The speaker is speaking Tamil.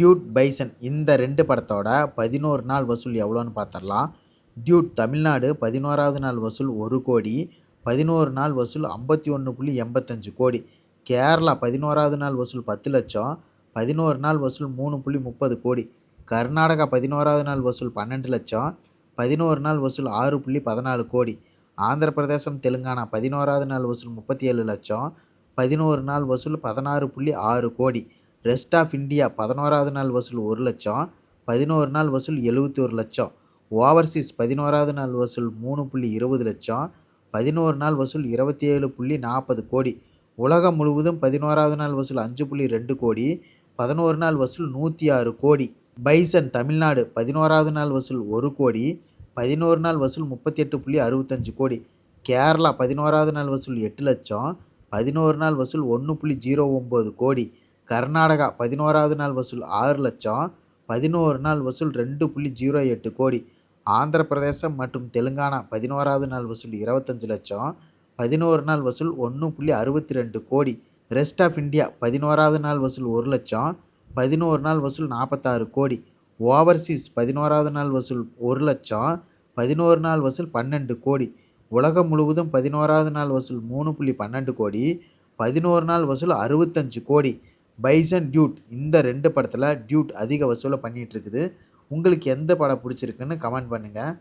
டியூட் பைசன் இந்த ரெண்டு படத்தோட பதினோரு நாள் வசூல் எவ்வளோன்னு பார்த்துடலாம். டியூட் தமிழ்நாடு பதினோராவது நாள் வசூல் ஒரு கோடி பதினோரு நாள் வசூல் ஐம்பத்தி ஒன்று புள்ளி எண்பத்தஞ்சு கோடி. கேரளா பதினோராவது நாள் வசூல் பத்து லட்சம் பதினோரு நாள் வசூல் மூணு புள்ளி முப்பது கோடி. கர்நாடகா பதினோராவது நாள் வசூல் பன்னெண்டு லட்சம் பதினோரு நாள் வசூல் ஆறு புள்ளி பதினாலு கோடி. ஆந்திர பிரதேசம் தெலுங்கானா பதினோராவது நாள் வசூல் முப்பத்தி ஏழு லட்சம் பதினோரு நாள் வசூல் பதினாறு புள்ளி ஆறு கோடி. ரெஸ்ட் ஆஃப் இந்தியா பதினோராவது நாள் வசூல் ஒரு லட்சம் பதினோரு நாள் வசூல் எழுபத்தி ஒரு லட்சம் ஓவர்சீஸ் பதினோராவது நாள் வசூல் மூணு புள்ளி இருபது லட்சம் பதினோரு நாள் வசூல் இருபத்தி ஏழு புள்ளி நாற்பது கோடி உலகம் முழுவதும் பதினோராவது நாள் வசூல் அஞ்சு புள்ளி ரெண்டு கோடி பதினோரு நாள் வசூல் நூற்றி ஆறு கோடி பைசன் தமிழ்நாடு பதினோராவது நாள் வசூல் ஒரு கோடி பதினோரு நாள் வசூல் முப்பத்தி எட்டு புள்ளி அறுபத்தஞ்சு கோடி கேரளா பதினோராவது நாள் வசூல் எட்டு லட்சம் பதினோரு நாள் வசூல் ஒன்று புள்ளி ஜீரோ ஒம்பது கோடி கர்நாடகா பதினோராவது நாள் வசூல் ஆறு லட்சம் பதினோரு நாள் வசூல் ரெண்டு புள்ளி ஜீரோ எட்டு கோடி ஆந்திர பிரதேசம் மற்றும் தெலுங்கானா பதினோராவது நாள் வசூல் இருபத்தஞ்சு லட்சம் பதினோரு நாள் வசூல் ஒன்று புள்ளி அறுபத்தி ரெண்டு கோடி ரெஸ்ட் ஆஃப் இந்தியா பதினோராவது நாள் வசூல் ஒரு லட்சம் பதினோரு நாள் வசூல் நாற்பத்தாறு கோடி ஓவர்சீஸ் பதினோராவது நாள் வசூல் ஒரு லட்சம் பதினோரு நாள் வசூல் பன்னெண்டு கோடி உலகம் முழுவதும் பதினோராவது நாள் வசூல் மூணு புள்ளி பன்னெண்டு கோடி பதினோரு நாள் வசூல் அறுபத்தஞ்சு கோடி பைசன் டியூட் இந்த ரெண்டு படத்தில் டியூட் அதிக வசூலை பண்ணிகிட்ருக்குது உங்களுக்கு எந்த படம் பிடிச்சிருக்குன்னு கமெண்ட் பண்ணுங்கள்